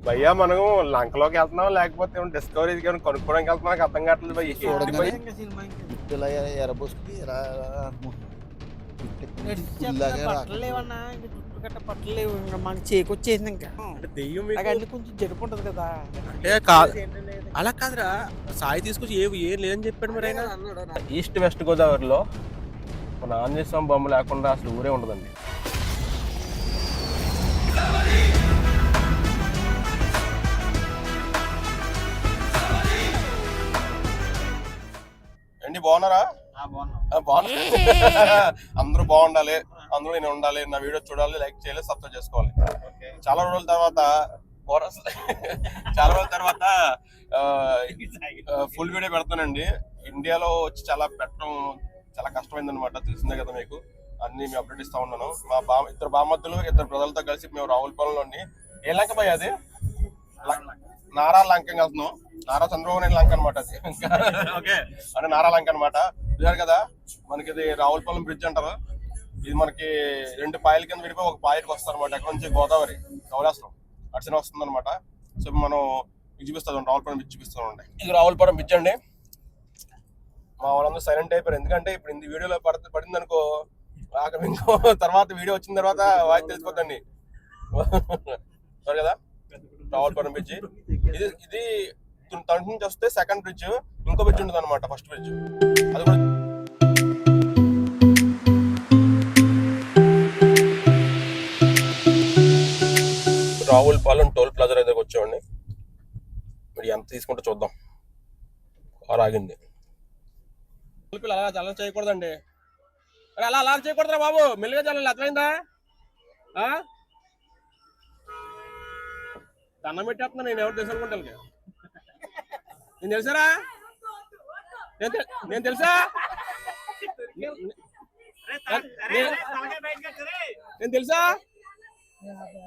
భయ్యా మనం లంకలోకి వెళ్తున్నాం లేకపోతే డిస్కవరీకి ఏమైనా కొనుక్కోవడానికి వెళ్తున్నాం నాకు అర్థం కావట్లేదు భయ్య. ఎరబోసుకుని అలా కాదురా సాయి తీసుకొచ్చి ఏ ఏం లేదని చెప్పాడు మరి ఆయన? ఈస్ట్ వెస్ట్ గోదావరిలో మన ఆంజనేయ స్వామి బొమ్మ లేకుండా అసలు ఊరే ఉండదండి. ఏంటి బాగున్నారా? బాగున్నా. అందరూ బాగుండాలి అందరూ నేను ఉండాలి నా వీడియో చూడాలి లైక్ చేయాలి సబ్స్క్రైబ్ చేసుకోవాలి. చాలా రోజుల తర్వాత చాలా రోజుల తర్వాత ఫుల్ వీడియో పెడతానండి. ఇండియాలో వచ్చి చాలా పెట్టడం చాలా కష్టమైంది అనమాట తెలిసిందే కదా మీకు. అన్ని మేము అప్డేట్ ఇస్తా ఉన్నాను. మా బా ఇద్దరు బామద్దులు ఇద్దరు ప్రజలతో కలిసి మేము రావులపాలెంలోని ఏ లంక పోయి అది? నారా లంక వెళ్తున్నాం నారా చంద్రబాబు నాయుడు లంక అనమాట ఓకే. అంటే నారా లంక అనమాట చూసారు కదా మనకి ఇది రావులపాలెం బ్రిడ్జ్ అంటారు. ఇది మనకి రెండు పాయల కింద విడిపోయి ఒక పాయకి వస్తారు అనమాట ఎక్కడ నుంచి గోదావరి ధవళాశ్రం అట్సనే వస్తుంది అనమాట సో మనం చూపిస్తాం రావులపాలెం బ్రిడ్జ్ చూపిస్తామండి ఇది రావులపాలెం బ్రిడ్జ్ అండి. మా వాళ్ళందరూ సైలెంట్ అయిపోయారు. ఎందుకంటే ఇప్పుడు ఇంత వీడియోలో పడుతుంది పడింది అనుకో ఇంకో తర్వాత వీడియో వచ్చిన తర్వాత వాయిస్ తెలిసిపోతండి సరే కదా? రావులపాలెం బ్రిడ్జ్ ఇది ఇది తండ్రి నుంచి వస్తే సెకండ్ బ్రిడ్జ్ ఇంకో బ్రిడ్జ్ ఉంటుంది అనమాట ఫస్ట్ బ్రిడ్జ్ అది కూడా రావులపాలెం టోల్ ప్లాజా దగ్గరకు వచ్చామండి. మరి ఎంత తీసుకుంటే చూద్దాం. కారు ఆగింది. అలా అలా చేయకూడదండి. అలా అలా చేయకూడదురా బాబు. మెల్లిగా చల్లండి. అర్థమైందా? దండం పెట్టేస్తున్నా నేను ఎవరు తెలుసు అనుకుంటాను నేను తెలుసారా? నేను తెలుసా? నేను తెలుసా?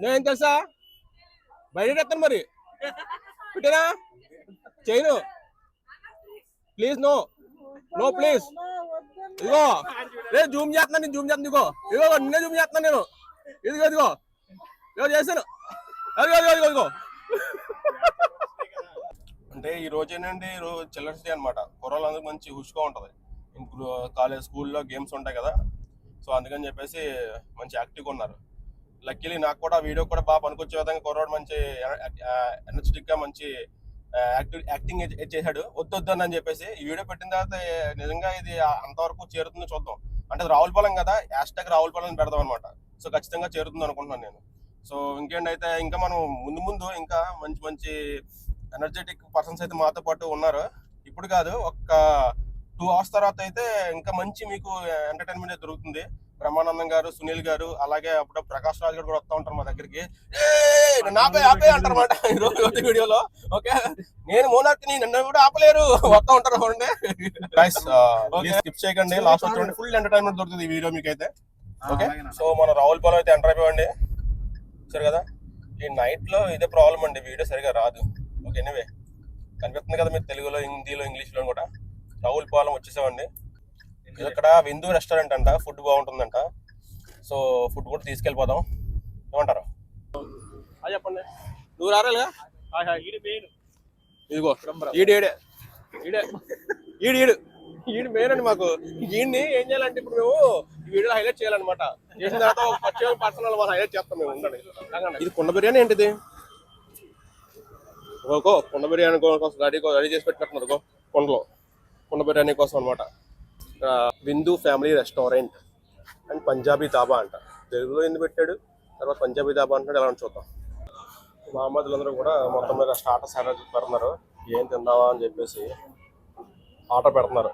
నేను తెలుసా? బయట మరి. పెట్టానా? చేయను. Please no. No please. ఇదిగో. రేపు జూమ్ చేస్తున్నాను నేను జూమ్ చేస్తాను ఇదిగో. ఇదిగో నిన్నే జూమ్ చేస్తున్నాను నేను. ఇదిగో ఇదిగో. ఇదిగో చేశాను. అంటే ఈ రోజు ఏంటంటే ఈ రోజు చిల్డ్రన్స్ డే అనమాట కుర్రోళ్ళందరూ మంచి హుష్గా ఉంటుంది. ఇప్పుడు కాలేజ్ స్కూల్లో గేమ్స్ ఉంటాయి కదా. సో అందుకని చెప్పేసి మంచి యాక్టివ్గా ఉన్నారు. లక్కీలీ నాకు కూడా వీడియో కూడా బాగా పనికొచ్చే విధంగా కుర్రాడు మంచి ఎనర్జెటిక్గా మంచి యాక్టివ్ యాక్టింగ్ చేశాడు. వద్దు అని చెప్పేసి ఈ వీడియో పెట్టిన తర్వాత నిజంగా ఇది అంతవరకు చేరుతుందో చూద్దాం. అంటే రావులపాలెం కదా. హ్యాష్ ట్యాగ్ రావులపాలెం పెడదాం అనమాట సో ఖచ్చితంగా చేరుతుంది అనుకుంటున్నాను నేను. సో ఇంకేంటైతే ఇంకా మనం ముందు ముందు ఇంకా మంచి మంచి ఎనర్జెటిక్ పర్సన్స్ అయితే మాతో పాటు ఉన్నారు. ఇప్పుడు కాదు ఒక టూ అవర్స్ తర్వాత అయితే ఇంకా మంచి మీకు ఎంటర్టైన్మెంట్ దొరుకుతుంది. బ్రహ్మానందం గారు సునీల్ గారు అలాగే అప్పుడు ప్రకాష్ రాజ్ గారు కూడా వస్తూ ఉంటారు మా దగ్గరికి. "ఏయ్, నన్ను ఆపే ఆపే అంటారన్నమాట ఈ రోజు వీడియోలో. ఓకే? నేను మోనార్కిని నన్ను కూడా ఆపలేరు. వస్తూ ఉంటారు చూడండి. గైస్ స్కిప్ చేయకండి. లాస్ట్ చూడండి. ఫుల్ ఎంటర్టైన్మెంట్ దొరుకుతుంది ఈ వీడియో మీకైతే. ఓకే సో మన రావులపాలెం అయితే ఎంటర్ అయిపోయండి సరే కదా? ఈ నైట్లో ఇదే ప్రాబ్లం అండి వీడియో సరిగా రాదు. ఓకే ఎనివే కనిపిస్తుంది కదా మీరు తెలుగులో హిందీలో ఇంగ్లీష్లో కూడా? రావులపాలెం వచ్చేసామండి. ఇది ఇక్కడ విందు రెస్టారెంట్ అంట ఫుడ్ బాగుంటుందంట. సో ఫుడ్ కూడా తీసుకెళ్ళిపోదాం. ఏమంటారు? అది చెప్పండి. నువ్వు హాయ్ ఇదిగో ఈడు ఈడే. ఈడే. ఈడు ఈడు. ఈడు మెయిన్ అండి మాకు. ఈడిని ఏం చేయాలంటే ఇప్పుడు మేము ఈ వీడియో హైలైట్ చేయాలన్నమాట. చేసిన తర్వాత ఒక పర్సనల్ వాళ్ళు హైలైట్ చేస్తాం మేము ఉండండి ఇది కుండ బిర్యానీ ఏంటిది? ఓకో కుండ బిర్యానీ కోసం రెడీ రెడీ చేసి పెట్టినట్టున్నారు కుండలో. కుండ బిర్యానీ కోసం అనమాట Bindu family restaurant and Punjabi dhaba అంట. తెలుగులో ఎందుకు పెట్టాడు? తర్వాత పంజాబీ దాబా అంటాడు ఎలా చూద్దాం. మా కూడా మొత్తం మీద స్టార్టర్స్ ఆర్డర్ పెడుతున్నారు ఏం తిందావా అని చెప్పేసి ఆర్డర్ పెడుతున్నారు.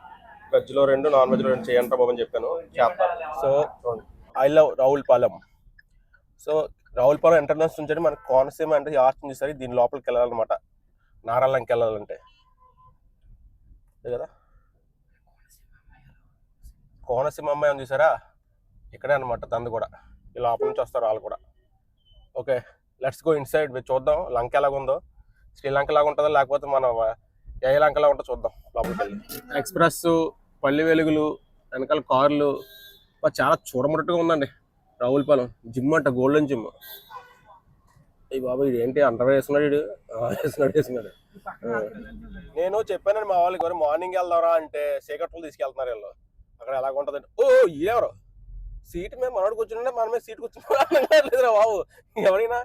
వెజ్లో రెండు నాన్ వెజ్లో రెండు చేయండి బాబు అని చెప్పాను. చేస్తాను సో చూడండి. I love Ravulapalem so Ravulapalem entrance నుంచి మనకి కోనసీమ అంటే ఆర్చ్ సరే దీని లోపలికి వెళ్ళాలన్నమాట. నారాలంకి వెళ్ళాలంటే. కదా కోనసీమ అమ్మాయి ఉంది చూసారా? ఇక్కడే అనమాట తంది కూడా. ఈ లోపల నుంచి వస్తారు వాళ్ళు కూడా. ఓకే లెట్స్ గో ఇన్సైడ్ చూద్దాం లంక ఎలాగుందో. శ్రీలంక లాగా ఉంటుందో లేకపోతే మన ఏ లంకలా ఉంటుందో చూద్దాం లోపలికి వెళ్ళి. ఎక్స్ప్రెస్ పల్లి వెలుగులు వెనకాల కార్లు చాలా చూడముట్టగా ఉందండి. రావులపాలెం జిమ్ అంట గోల్డెన్ జిమ్. ఈ బాబు ఇది ఏంటి? అండర్ వేసుకున్నాడు ఆ, వేసుకున్నాడు. నేను చెప్పానండి మా వాళ్ళకి ఎవరు మార్నింగ్ వెళ్దారా అంటే చీకట్లు తీసుకెళ్తున్నారు వీళ్ళు. అక్కడ ఎలాగ ఉంటుంది ఓ ఎవరు సీట్ మీద మనోడు కూర్చుంటే మన మీద సీట్ కూర్చున్నారా బాబు. ఎవరైనా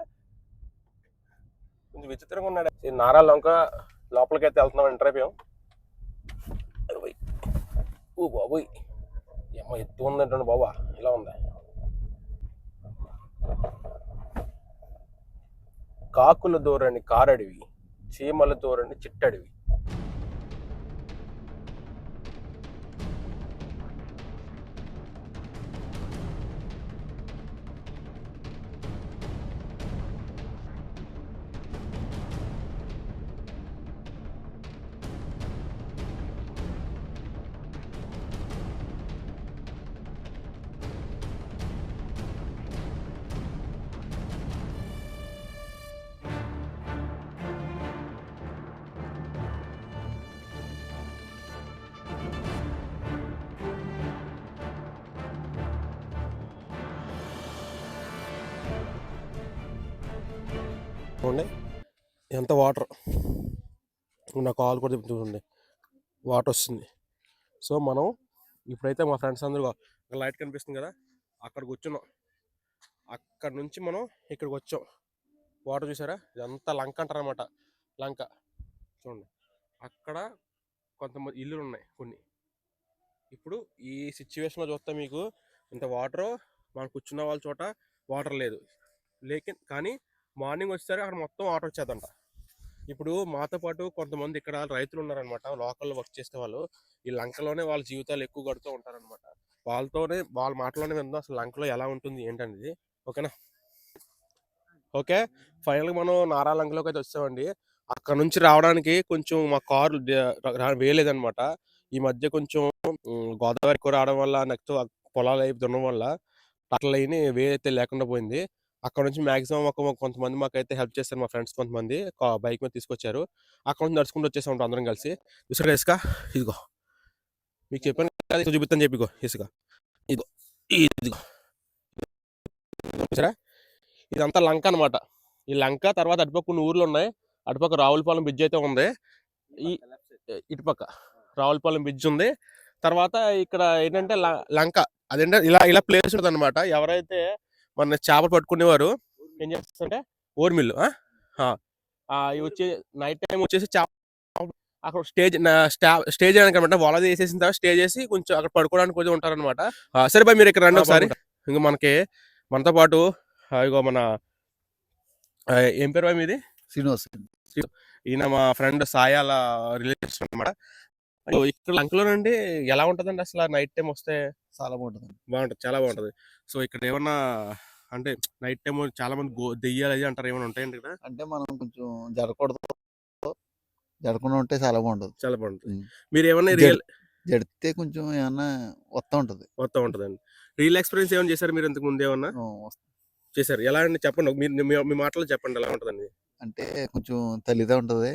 కొంచెం విచిత్రంగా ఉన్నాడు. ఈ నారా లొంక లోపలికి అయితే వెళ్తున్నాం అరవై. ఓ బాబోయ్. ఏమో ఎత్తు ఉందంటే బాబా ఇలా ఉంది. కాకుల దూరని కారడివి చీమల దూరని చిట్టడివి. చూడండి ఎంత వాటర్? నా కాల్ కూడా చూడండి. వాటర్ వస్తుంది. సో మనం ఇప్పుడైతే మా ఫ్రెండ్స్ అందరూ లైట్ కనిపిస్తుంది కదా అక్కడ కూర్చున్నాం అక్కడ నుంచి మనం ఇక్కడికి వచ్చాం. వాటర్ చూసారా? ఇదంతా లంక అంటారు అనమాట లంక. చూడండి. అక్కడ కొంతమంది ఇల్లులు ఉన్నాయి కొన్ని. ఇప్పుడు ఈ సిచ్యువేషన్లో చూస్తే మీకు ఇంత వాటర్ మనం కూర్చున్న వాళ్ళ చోట వాటర్ లేదు. లేకిన్ కానీ మార్నింగ్ వచ్చేసరికి అక్కడ మొత్తం ఆటో వచ్చేదంట. ఇప్పుడు మాతో పాటు కొంతమంది ఇక్కడ రైతులు ఉన్నారనమాట లోకల్లో వర్క్ చేసే వాళ్ళు. ఈ లంకలోనే వాళ్ళ జీవితాలు ఎక్కువ గడుతూ ఉంటారనమాట. వాళ్ళతోనే వాళ్ళ మాటలోనే విందాం అసలు లంకలో ఎలా ఉంటుంది ఏంటనేది. ఓకేనా? ఓకే? ఫైనల్గా మనం నారా లంకలోకి అయితే వచ్చామండి. అక్కడ నుంచి రావడానికి కొంచెం మా కారు వేయలేదనమాట. ఈ మధ్య కొంచెం గోదావరి ఎక్కువ రావడం వల్ల నెక్స్ట్ పొలాలు అయి దున్నడం వల్ల అట్లా అయిన వే అయితే లేకుండా పోయింది. అక్కడ నుంచి మాక్సిమం ఒక కొంతమంది మాకైతే హెల్ప్ చేస్తారు మా ఫ్రెండ్స్ కొంతమంది. బైక్ మీద తీసుకొచ్చారు. అక్కడ నుంచి నడుచుకుంటూ వచ్చేసాం ఉంటాం అందరం కలిసి. చూసారా ఇసుక ఇదిగో. మీకు చెప్పాను కదా ఇసుక చూపిస్తాను చెప్పిగో ఇసుక. ఇదిగో ఇదిగో. చూసారా? ఇదంతా లంక అన్నమాట. ఈ లంక తర్వాత అటుపక్క కొన్ని ఊర్లు ఉన్నాయి. అటుపక్క రావులపాలెం బ్రిడ్జ్ అయితే ఉంది. ఈ ఇటుపక్క రావులపాలెం బ్రిడ్జ్ ఉంది. తర్వాత ఇక్కడ ఏంటంటే లంక. అదేంటే ఇలా ఇలా ప్లేస్ ఉంటుంది అనమాట ఎవరైతే మన చేపలు పట్టుకునేవారు. ఏం చేస్తారంటే ఓర్మిల్లు ఇవి వచ్చి నైట్ టైం వచ్చేసి చేప అక్కడ స్టేజ్ స్టేజ్ అనమాట వల వేసేసిన తర్వాత స్టే చేసి కొంచెం అక్కడ పడుకోవడానికి కొంచెం ఉంటారనమాట సరే బాయ్ మీరు ఇక్కడ రండి ఒకసారి. ఇంకా మనకి మనతో పాటు ఇగో మన ఏం పేరు బాయ్ మీది? శ్రీనివాస్. ఈయన మా ఫ్రెండ్ సాయాల రిలేషన్ అనమాట ఇక్కడ లంకలోనండి ఎలా ఉంటదండి అసలు నైట్ టైం వస్తే? చాలా బాగుంటుంది బాగుంటది చాలా బాగుంటది. సో ఇక్కడ ఏమన్నా అంటే నైట్ టైం చాలా మంది గో దెయ్యాలు అంటారు ఏమైనా ఉంటాయండి ఇక్కడ? అంటే మనం కొంచెం జరగకూడదు. జరగకుండా ఉంటే చాలా బాగుంటుంది. చాలా బాగుంటుంది. మీరు ఏమన్నా రియల్ జడితే కొంచెం ఏమన్నా వస్తూ ఉంటుంది. మొత్తం ఉంటదండి. రియల్ ఎక్స్పీరియన్స్ ఏమైనా చేశారు మీరు ఇంతకు ముందు ఏమన్నా? వస్త- చేశారు. ఎలా అండి? చెప్పండి. మీరు మీ- మీ మాటలో చెప్పండి. ఎలా ఉంటదండి? అంటే కొంచెం తల్లిదా ఉంటది.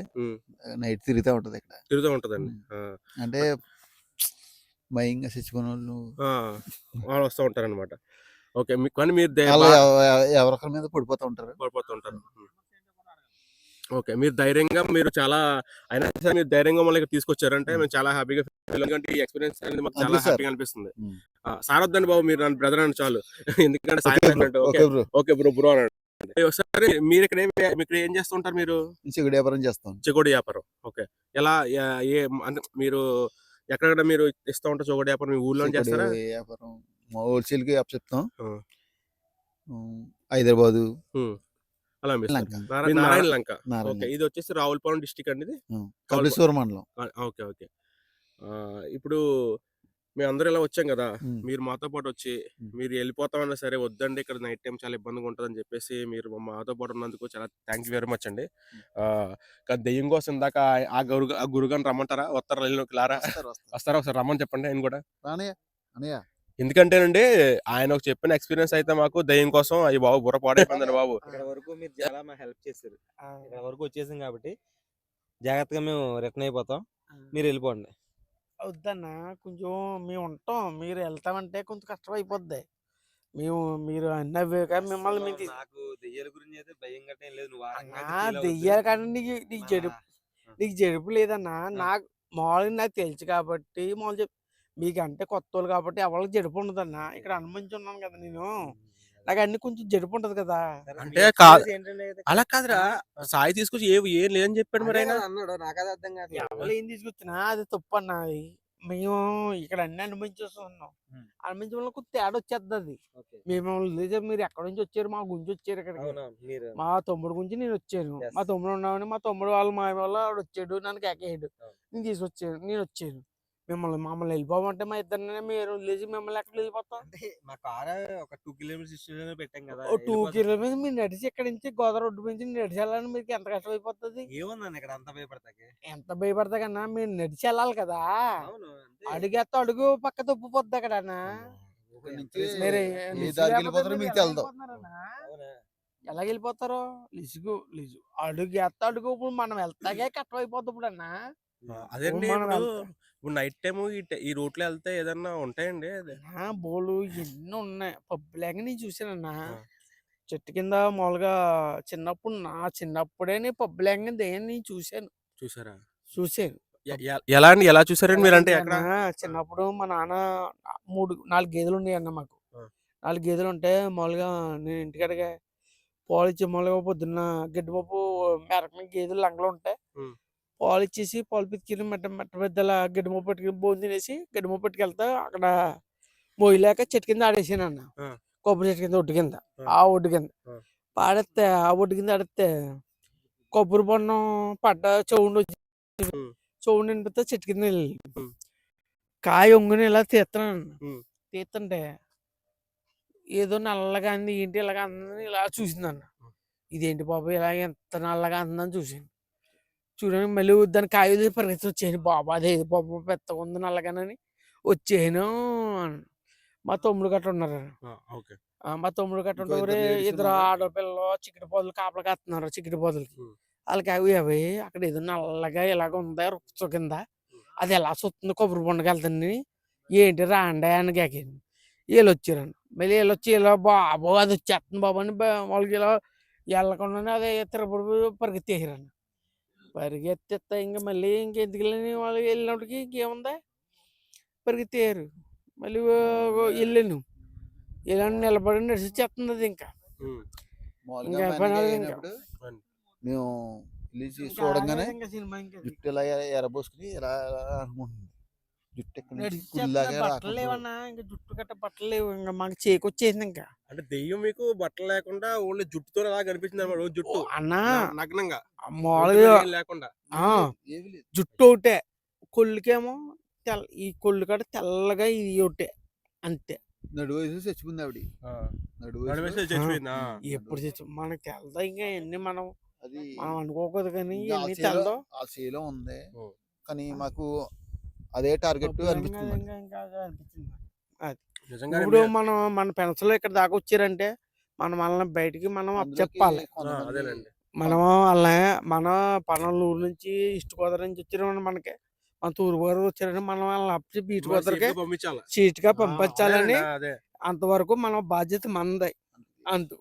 నైట్ తిరుగుతూ ఉంటది ఇక్కడ. తిరుగుతూ ఉంటదండి. అంటే భయంగా చచ్చిపోయిన వాళ్ళు ఆ, వాళ్ళు వస్తూ ఉంటారు అనమాట ఓకే. మీ- కానీ మీరు ఎవరొకరి మీద పడిపోతూ ఉంటారు. పడిపోతూ ఉంటారు. ఓకే. మీరు ధైర్యంగా మీరు చాలా అయినా సరే మీరు ధైర్యంగా మళ్ళీ తీసుకొచ్చారంటే మేము చాలా హ్యాపీగా ఎందుకంటే ఈ ఎక్స్పీరియన్స్ అనేది మాకు చాలా. హ్యాపీగా అనిపిస్తుంది. ఉమ్. ఆ, సార్ వద్దండి బాబు. మీరు నన్ను బ్రదర్ అని చాలు. ఎందుకంటే ఓకే బ్రో బ్రో అన్నాడు. ఒకసారి మీరు ఇక్కడ ఏం ఇక్కడ ఏం చేస్తుంటారు మీరు? చిగుడు వ్యాపారం చేస్తాం. చెకోడి వ్యాపారం. ఓకే. ఎలా ఏ- అంటే మీరు ఎక్కడెక్కడ మీరు ఇస్తూ ఉంటారు చెకోడి వ్యాపారం? మీ ఊర్లో చిగుడు చేస్తారా? వ్యాపారం మా హోల్సేల్కి అప్ చెప్తాం హైదరాబాదు. అలా నారాయణ నారా- లంక. ఓకే. ఇది వచ్చేసి రావులపాలెం డిస్టిక్ అండి ఇది? కపిలేశ్వర మండలం. Okay okay. ఇప్పుడు మేము అందరూ ఇలా వచ్చాం కదా. మీరు మాతో పాటు వచ్చి. మీరు వెళ్ళిపోతామన్నా సరే వద్దండి ఇక్కడ నైట్ టైం చాలా ఇబ్బందిగా ఉంటుందని చెప్పేసి మీరు మాతో పాటు ఉన్నందుకు చాలా థ్యాంక్ యూ వెరీ మచ్ అండి. కానీ దెయ్యం కోసం ఇందాక ఆ- గురు ఆ గురుగాని రమ్మంటారా? వస్తారా వెళ్ళినోకి లారా వస్తారు, ఒకసారి రమ్మని చెప్పండి ఆయన కూడా. ఎందుకంటేనండి ఆయన ఒక చెప్పిన ఎక్స్పీరియన్స్ అయితే మాకు దెయ్యం కోసం అయ్యి బాబు బుర్ర పాడైపోయిందండి బాబు. ఇక్కడ వరకు మీరు చాలా మా హెల్ప్ చేశారు. ఇక్కడ వరకు వచ్చేసాం కాబట్టి జాగ్రత్తగా మేము రిటర్న్ అయిపోతాం. మీరు వెళ్ళిపోండి. వద్దన్న కొంచెం మేము ఉంటాం. మీరు వెళ్తామంటే కొంచెం కష్టం అయిపోద్ది. మేము మీరు అన్నవే కానీ మిమ్మల్ని మేము తీ- నాకు దెయ్యాల గురించి అయితే భయం గట్ట లేదు. నువ్వు. దెయ్యాలు కానీ నీకు నీకు జడుపు. నీకు జడుపు లేదన్నా నాకు మామూలుగా నాకు తెలుసు కాబట్టి మామూలు చెప్ మీకంటే కొత్త వాళ్ళు కాబట్టి ఎవరికి జడుపు ఉండదన్నా ఇక్కడ అనుమతించి ఉన్నాను కదా నేను. నాకు అన్ని కొంచెం జడుపు ఉంటది కదా అంటే అలా కాదురా. సాయి తీసుకొచ్చి ఏ ఏం లేదని చెప్పాడు మరి ఆయన అన్నాడు. నాకు అది అర్థం కాదు ఎవరు ఏం తీసుకొచ్చినా అది తప్పు అన్న అది మేము ఇక్కడ అన్ని అనుభవించేస్తున్నాం. అనుభవించడం వల్ల కొంచెం తేడా వచ్చేస్తుంది అది. మేము లేదు మీరు ఎక్కడి నుంచి వచ్చారు? మా గురించి వచ్చారు మీరు మా తమ్ముడు గురించి నేను వచ్చాను. మా తమ్ముడు ఉన్నామని మా తమ్ముడు వాళ్ళ మా ఆవిడ వచ్చాడు. నన్ను కేకేయడు. నేను తీసుకొచ్చాను. నేను వచ్చాను. మిమ్మల్ని మమ్మల్ని వెళ్ళిపోమంటే మా ఇద్దరినే మీరు వదిలేసి మిమ్మల్ని ఎక్కడ వెళ్ళిపోతాం మా కార్ ఒక టూ కిలోమీటర్స్ డిస్టెన్స్ పెట్టాం కదా ఓ టూ. కిలోమీటర్స్ మీరు నడిచి ఇక్కడి నుంచి గోదావరి రోడ్డు నుంచి నడిచి వెళ్ళాలని మీకు ఎంత కష్టం అయిపోతుంది ఏముందని ఇక్కడ అంత భయపడతాకి ఎంత భయపడతా కన్నా మీరు నడిచి వెళ్ళాలి కదా. అడుగేస్తా అడుగు పక్క తప్పిపోద్ది అక్కడ ఎలా తెలదు. వెళ్ళిపోతున్నారన్నా? అవునా? ఎలా వెళ్ళిపోతారో లిసుగు లిసు అడుగు ఎత్త అడుగు ఇప్పుడు మనం వెళ్తాగే కష్టం అయిపోద్ది ఇప్పుడు అన్న మనం ఇప్పుడు నైట్ టైం ఈ రూట్లో వెళ్తే ఏదన్నా ఉంటాయండి అదే? బోలు ఎన్ని ఉన్నాయి. పబ్బులేక నేను చూసానన్నా. చెట్టు కింద మామూలుగా చిన్నప్పుడు నా చిన్నప్పుడే నేను పబ్బులేక దేని నేను చూశాను. చూసారా చూశాను. ఎ- ఎలా అండి? ఎలా చూసారండి మీరు అంటే చిన్నప్పుడు మా నాన్న మూడు నాలుగు గేదెలు ఉన్నాయి అన్న మాకు. నాలుగు గేదెలు ఉంటే మామూలుగా నేను ఇంటికాడగా పాలు ఇచ్చి మామూలుగా పొద్దున్న గడ్డిపప్పు మెరకన గేదెలు లంగలు ఉంటాయి. పాలు ఇచ్చేసి పాలు పితికి మెట్ట మెట్ట పెద్దల గడ్డిమప్పు పెట్టుకుని బోన్ తినేసి గడ్డిమప్పు పెట్టుకెళ్తా అక్కడ మోయలేక చెట్టు కింద ఆడేసాను అన్న. కొబ్బరి చెట్టు కింద ఒడ్డు కింద ఆ. ఒడ్డు కింద. పాడేస్తే ఆ ఒడ్డు కింద ఆడితే కొబ్బరి బొన్నం పడ్డ చౌండి వచ్చి ఉమ్. చౌండి అనిపిస్తే చెట్టు కింద వెళ్ళి. కాయ ఒంగుని ఇలా తీస్తున్నాను ఉమ్. తీస్తుంటే ఏదో నల్లగా అంది ఏంటి ఇలాగ అందని ఇలా చూసిందన్న ఇదేంటి బాబు ఇలా ఎంత నల్లగా అందని చూసాను చూడని మళ్ళీ దాని కాయ వదిలి పరిగెత్తి వచ్చాను బాబా అదేది బాబు పెద్దగా ఉంది నల్లగానని వచ్చాను. మా తమ్ముడు గట్ట ఉన్నారు మా తమ్ముడు గట్ట ఇంకో ఉంటే ఇద్దరు? ఆడపిల్లలు చిక్కటి పొదలు కాపలు కాస్తున్నారు చిక్కటి పొదలకి. వాళ్ళకి అవి అవి అక్కడ ఏదో నల్లగా ఇలాగ ఉంది రుక్చ కింద. అది ఎలా చూస్తుంది కొబ్బరి పండుగ వెళ్తుంది ఏంటి రాండా అని కాకండి వీళ్ళు వచ్చారండి. మళ్ళీ వీళ్ళు వచ్చి ఇలా బాబు అది వచ్చేస్తుంది బాబు అని వాళ్ళకి ఇలా వెళ్ళకుండానే అదే తిరపడి పరిగెత్తేసారండి. పరిగెత్తిస్తే ఇంకా మళ్ళీ ఇంకెందుకు వెళ్ళని వాళ్ళు వెళ్ళినప్పటికి ఇంకేముంది? పరిగెత్తారు మళ్ళీ వెళ్ళాను ఇలా నిలబడి నడిచి చేస్తుంది అది ఇంకా ఇంకా పని ఇంకా. మేము చూడంగానే సినిమా ఇంకా. ఇలా ఎరబోసుకుని ఇలా ఇలా అనుకుంటుంది జుట్టు నుంచి చేస్తున్నా బట్టలు లేవన్నా ఇంకా జుట్టు గట్ట బట్టలు లేవు ఇంకా మాకు చేకొచ్చేసింది ఇంకా. అంటే దెయ్యం మీకు బట్టలు లేకుండా ఓన్లీ జుట్టుతో అలా కనిపించింది అనమాట జుట్టు. అన్నా. నగ్నంగా. మామూలుగా లేకుండా. ఆ, ఏమీ లేదు జుట్టు ఒకటే. కొళ్ళుకేమో తెల్ల ఈ కొళ్ళు కాడ తెల్లగా ఇది ఒకటే. అంతే. నడు వయసు చచ్చిపోయింది ఆవిడ. ఎప్పుడు తెచ్చు మనకి తెలదా ఇంకా ఎన్ని మనం అది మనం అనుకోకూడదు కానీ ఆ సేలో ఉంది. కానీ మాకు అదే టార్గెట్ అనిపిస్తుంది ఇప్పుడు మనం మన పెన్సిల్ ఇక్కడ దాకా వచ్చారంటే మనం వాళ్ళని బయటికి మనం చెప్పాలి. మనం వాళ్ళని మన పనుల ఊరు నుంచి ఇష్ట గోదావరి నుంచి వచ్చిన మనకి. మన తూర్పు గోదావరి వచ్చారంటే మనం వాళ్ళని అప్పచి బీచ్ గోదావరికి సీట్లు పంపించాలి? సీట్గా ఆ, పంపించాలని అంతవరకు మన బాధ్యత మనది. అంతు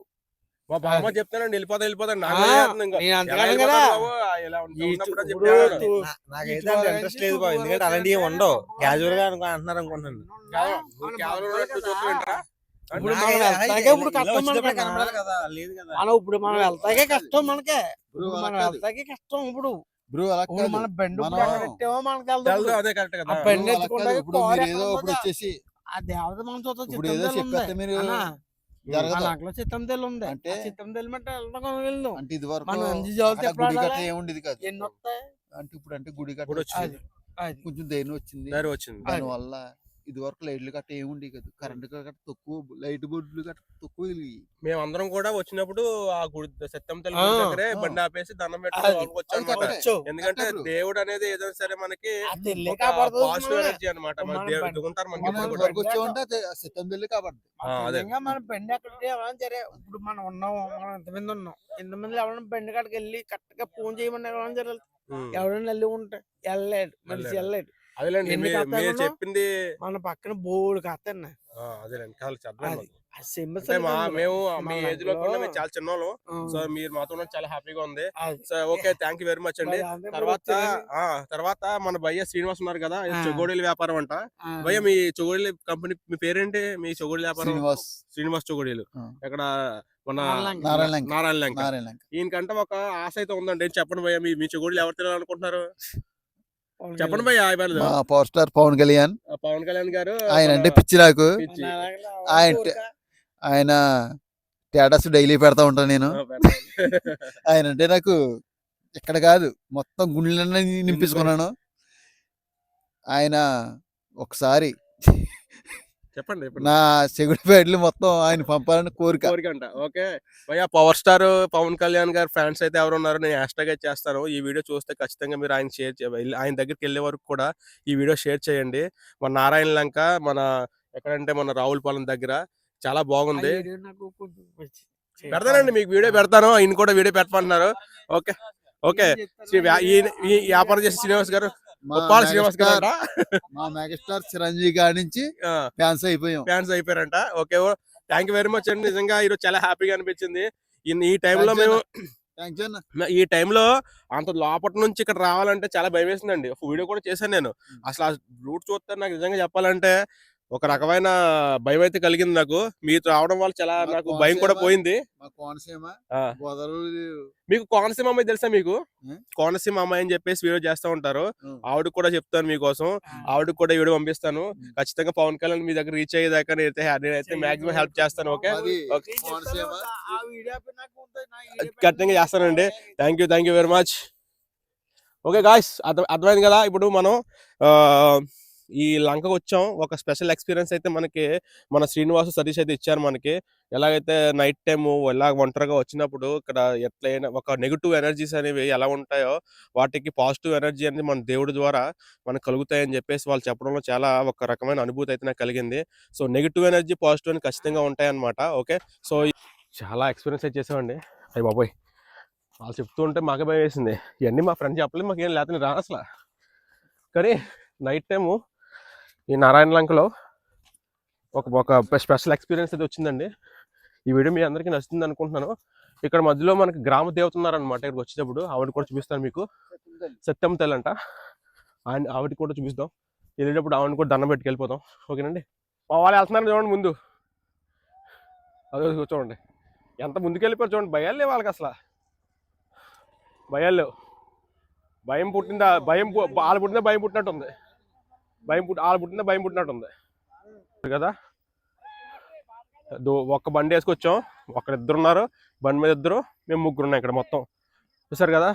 మా బామ్మ చెప్తానండి వెళ్ళిపోతా వెళ్ళిపోతా నాకు ఆ, భయం వేస్తుంది ఇంకా. నేను ఎలా అంతకాలం వెళ్ళిపోతారు కదా. బాబు? ఆ, ఇలా ఉంటే ఈ ఉన్నప్పుడు అని ఇప్పుడు చెప్పి తూ- నా- నాకైతే ఇంట్రెస్ట్ లేదు బాబు. ఎందుకంటే అలాంటివి ఉండవు. క్యాజువల్గా అనుకో అంటున్నారు అనుకుంటున్నాను? ఇప్పుడు మనం వెళ్తాకే ఇప్పుడు కష్టం మనకి కనబడదు కదా. లేదు కదా. మనం ఇప్పుడు మనం వెళ్తాకే కష్టం మనకే. ఇప్పుడు అలా మనం కాదు. వెళ్తాకే కష్టం ఇప్పుడు. బ్రో అలా మన బండి మనకు ఇప్పుడు. అదే కరెక్ట్ కదా. ఆ దేవత మన చూత ఇప్పుడు ఏదో చెప్పేస్తే మీరు చిత్తం తెలు ఉంది అంటే- చిత్తం తెలిమంటే అంటే ఇది వరకు? ఏముండేది కాదు. ఎన్ని వస్తాయి అంటే ఇప్పుడు అంటే గుడి కొంచెం ధైర్యం వచ్చింది. దారి వచ్చింది. దాని వల్ల ఇది వరకు లైట్లు గట్ట ఏముండే కాదు కరెంట్ గట్ట తక్కువ లైట్ బోర్డులు గట్ట తక్కువ వెలిగాయి. మేమందరం కూడా వచ్చినప్పుడు ఆ గుడి సత్యం తల్లి గుడి దగ్గరే. బండి ఆపేసి దండం. వచ్చు ఎందుకంటే. దేవుడు అనేది ఏదైనా సరే మనకి తెల్లే పాజిటివ్. ఎనర్జీ అనమాట దిగుంటారు మనకి వచ్చామంటే సిద్ధం వెళ్ళి కాబట్టి మన బండి ఎక్కడ ఎవరైనా సరే ఇప్పుడు మనం ఉన్నాం మనం ఎంతమంది ఉన్నాం ఎంతమంది ఎవరైనా బండి కాడికి వెళ్ళి కరెక్ట్గా ఫోన్ చేయమని ఎవరైనా ఉమ్. ఎవరైనా వెళ్ళి ఉంటే వెళ్ళలేడు మనిషి వెళ్ళలేడు. అదేలేండి మీరు? చెప్పింది మన పక్కన బోర్డు మేము మా ఏజ్లో కూడా మేము చాలా చిన్నోళ్ళం. ఆ, సో మీరు మాతో చాలా హ్యాపీగా ఉంది. So okay thank you very much అండి. తర్వాత తర్వాత మన భయ్య శ్రీనివాస్ ఉన్నారు కదా. చెగోడీల వ్యాపారం అంట. భయ్య మీ చెగోడీల కంపెనీ మీ పేరేంటి? మీ చెగోడీల వ్యాపారం? శ్రీనివాస్. శ్రీనివాస్ చెగోడీలు. ఆ. ఎక్కడ మన నారాయణ నారాయణ లంక. ఈయనకంటే ఒక ఆశ అయితే ఉందండి. చెప్పండి భయ్య మీ మీ చెగోడీలు ఎవరు తినాలనుకుంటున్నారు? చెప్పండి. భయ్య మా పవర్ స్టార్ పవన్ కళ్యాణ్ పవన్ కళ్యాణ్ గారు ఆయన అంటే పిచ్చి నాకు పిచ్చి. ఆయన. ఆయన స్టేటస్ డైలీ పెడతా ఉంటాను నేను. ఆయన అంటే నాకు ఇక్కడ కాదు మొత్తం గుండెలన్నీ నింపించుకున్నాను ఆయన ఒకసారి చెప్పండి నా పేర్లు మొత్తం ఆయన పంపాలని కోరిక. కోరిక అంట ఓకే. భయ్య పవర్ స్టార్ పవన్ కళ్యాణ్ గారు ఫ్యాన్స్ అయితే ఎవరు ఉన్నారో నేను హ్యాష్ ట్యాగ్ చేస్తాను. ఈ వీడియో చూస్తే ఖచ్చితంగా మీరు ఆయన షేర్ ఆయన దగ్గరికి వెళ్ళే వరకు కూడా ఈ వీడియో షేర్ చేయండి. మన నారాయణ లంక మన ఎక్కడంటే మన రావులపాలెం దగ్గర చాలా బాగుంది. పెడతానండి మీకు వీడియో పెడతాను. ఆయన కూడా వీడియో పెట్టమంటున్నారు. Okay okay. ఈ వ్యాపారం చేసే శ్రీనివాస్ గారు ఉప్పాల శ్రీనివాస్ గారు? మా మెగాస్టార్ చిరంజీవి గారి నుంచి ఫ్యాన్స్ అయిపోయాం. Fans అయిపోయారంట. Okay thank you very much అండి. నిజంగా ఈరోజు చాలా హ్యాపీగా అనిపించింది. ఈ- టైంలో మేము ఈ టైంలో అంత లోపల నుంచి ఇక్కడ రావాలంటే చాలా భయం వేసిందండి ఒక వీడియో కూడా చేశాను నేను. అసలు ఆ రూట్ చూస్తే నాకు నిజంగా చెప్పాలంటే ఒక రకమైన భయం అయితే కలిగింది నాకు. మీరు రావడం వల్ల చాలా నాకు భయం కూడా పోయింది. మా కోనసీమ ఆ. గోదావరి మీకు కోనసీమ అమ్మాయి తెలుసా మీకు? కోనసీమ అమ్మాయి అని చెప్పేసి వీడియో చేస్తూ ఉంటారు. ఉం. ఆవిడకి కూడా చెప్తాను మీకోసం. ఆవిడకి కూడా వీడియో పంపిస్తాను. ఖచ్చితంగా పవన్ కళ్యాణ్ మీ దగ్గర రీచ్ అయ్యేదాకా నేనైతే నేనైతే మాక్సిమం హెల్ప్ చేస్తాను ఓకే? అది ఓకే. కోనసీమ. ఆ వీడియో నాకు ఉంది, నా వీడియో ఖచ్చితంగా చేస్తానండి. Thank you thank you very much okay guys అర్థం అర్థమైంది కదా? ఇప్పుడు మనం ఆ, ఈ లంకకు వచ్చాం. ఒక స్పెషల్ ఎక్స్పీరియన్స్ అయితే మనకి మన శ్రీనివాసు సతీష్ అయితే ఇచ్చారు మనకి. ఎలాగైతే నైట్ టైం ఎలా ఒంటరిగా వచ్చినప్పుడు ఇక్కడ ఎట్లయినా ఒక నెగిటివ్ ఎనర్జీస్ అనేవి ఎలా ఉంటాయో వాటికి పాజిటివ్ ఎనర్జీ అనేది మన దేవుడి ద్వారా మనకు కలుగుతాయని చెప్పేసి వాళ్ళు చెప్పడంలో చాలా ఒక రకమైన అనుభూతి అయితే నాకు కలిగింది. సో నెగిటివ్ ఎనర్జీ పాజిటివ్ అని ఖచ్చితంగా ఉంటాయి అనమాట ఓకే? సో చాలా ఎక్స్పీరియన్స్ అయితే చేసామండి. అయ్యి బాబోయ్! వాళ్ళు చెప్తూ ఉంటే మాకే భయం వేసింది ఇవన్నీ మా ఫ్రెండ్ చెప్పలేదు మాకేం లేదని రా అసలు. కానీ నైట్ టైము ఈ నారాయణ లంకలో ఒక ఒక స్పెషల్ ఎక్స్పీరియన్స్ అయితే వచ్చిందండి. ఈ వీడియో మీ అందరికీ నచ్చుతుంది అనుకుంటున్నాను. ఇక్కడ మధ్యలో మనకి గ్రామ దేవత ఉన్నారనమాట ఇక్కడికి వచ్చేటప్పుడు. ఆవిడ కూడా చూపిస్తాను మీకు. సత్యం తల్లి అంట. ఆయన ఆవిడ కూడా చూపిస్తాం వెళ్ళేటప్పుడు ఆవిడ కూడా దండం పెట్టుకు వెళ్ళిపోతాం ఓకేనండి? మా వాళ్ళు వెళ్తున్నారు చూడండి ముందు. అదే చూడండి. ఎంత ముందుకు వెళ్ళిపోయారు చూడండి. భయాలు లేవు వాళ్ళకి అసలు. భయాలు లేవు. భయం పుట్టిందా భయం వాళ్ళు పుట్టిందా భయం పుట్టినట్టు ఉంది భయం పుట్టి వాళ్ళు పుట్టిన భయం పుట్టినట్టు ఉంది కదా ఒక్క బండి వేసుకొచ్చాం. ఒక్కడ ఇద్దరు ఉన్నారు బండి మీద ఇద్దరు మేము ముగ్గురు ఉన్నాం ఇక్కడ మొత్తం. చూసారు కదా?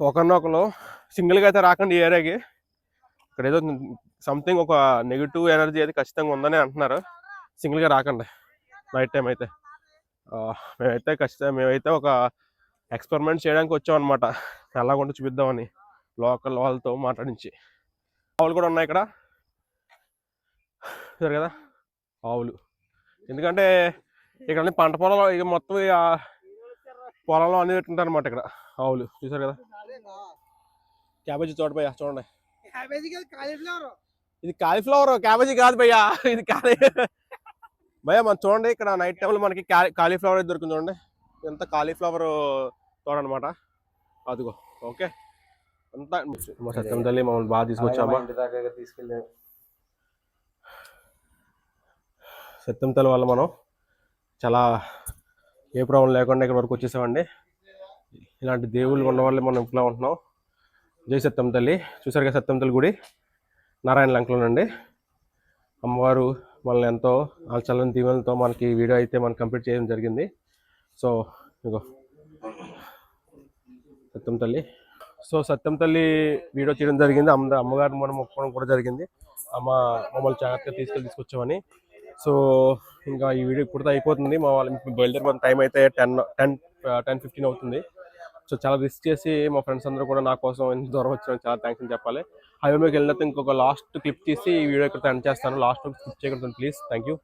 ఒకరినొకరు సింగిల్గా అయితే రాకండి ఈ ఏరియాకి. ఇక్కడ ఏదో సంథింగ్ ఒక నెగిటివ్ ఎనర్జీ అయితే ఖచ్చితంగా ఉందని అంటున్నారు. సింగిల్గా రాకండి. నైట్ టైం అయితే. మేమైతే ఖచ్చితంగా మేమైతే ఒక ఎక్స్పెరిమెంట్ చేయడానికి వచ్చాం అనమాట ఎలాగుంటే చూపిద్దామని. లోకల్ వాళ్ళతో మాట్లాడించి. ఆవులు కూడా ఉన్నాయి ఇక్కడ. చూసారు కదా? ఆవులు. ఎందుకంటే ఇక్కడ పంట పొలాలు ఇక మొత్తం ఇక పొలంలో అన్ని పెట్టుకుంటారు అనమాట ఇక్కడ ఆవులు. చూసారు కదా? క్యాబేజీ చూడండి. క్యాబేజీ కాదు, కాలీఫ్లవర్. ఇది కాలీఫ్లవర్ క్యాబేజీ కాదు భయ్యా. ఇది కాలీ భయ్యా మనం చూడండి ఇక్కడ నైట్ టైంలో మనకి కాలీఫ్లవర్ దొరుకుతుంది చూడండి. ఎంత కాలీఫ్లవర్ తోట అనమాట అదిగో ఓకే. అంతా మా సత్యం తల్లి మమ్మల్ని బాగా తీసుకొచ్చామా తీసుకెళ్ళి. సత్యం తల్లి వల్ల మనం చాలా ఏ ప్రాబ్లం లేకుండా ఇక్కడ వరకు వచ్చేసామండి. ఇలాంటి దేవుళ్ళు ఉన్న వల్లే మనం ఇంట్లో ఉంటున్నాం. జై సత్యం తల్లి. చూసారు కదా సత్యం తల్లి గుడి? నారాయణ లంకలోనండి. అమ్మవారు మనల్ని ఎంతో చల్లని దీవెనలతో మనకి వీడియో అయితే మనం కంప్లీట్ చేయడం జరిగింది. సో ఇగో సత్యం తల్లి. సో సత్యం తల్లి వీడియో చేయడం జరిగింది. అమ్మ అమ్మగారిని మనం ఒప్పుకోవడం కూడా జరిగింది. అమ్మ మమ్మల్ని జాగ్రత్తగా తీసుకెళ్ళి తీసుకొచ్చామని. సో ఇంకా ఈ వీడియో ఇప్పుడు అయిపోతుంది. మా వాళ్ళ బయలుదేరి టైం అయితే టెన్ టెన్ టెన్ ఫిఫ్టీన్ అవుతుంది. సో చాలా రిస్క్ చేసి మా ఫ్రెండ్స్ అందరూ కూడా నా కోసం ఎంత దూరం వచ్చిన చాలా థ్యాంక్స్ అని చెప్పాలి. హైవే మీకు వెళ్ళినట్టు ఇంకొక లాస్ట్ క్లిప్ తీసి ఈ వీడియో ఇక్కడ ఎండ్ చేస్తాను. లాస్ట్ క్లిప్ చేయగలుగుతాను ప్లీజ్. Thank you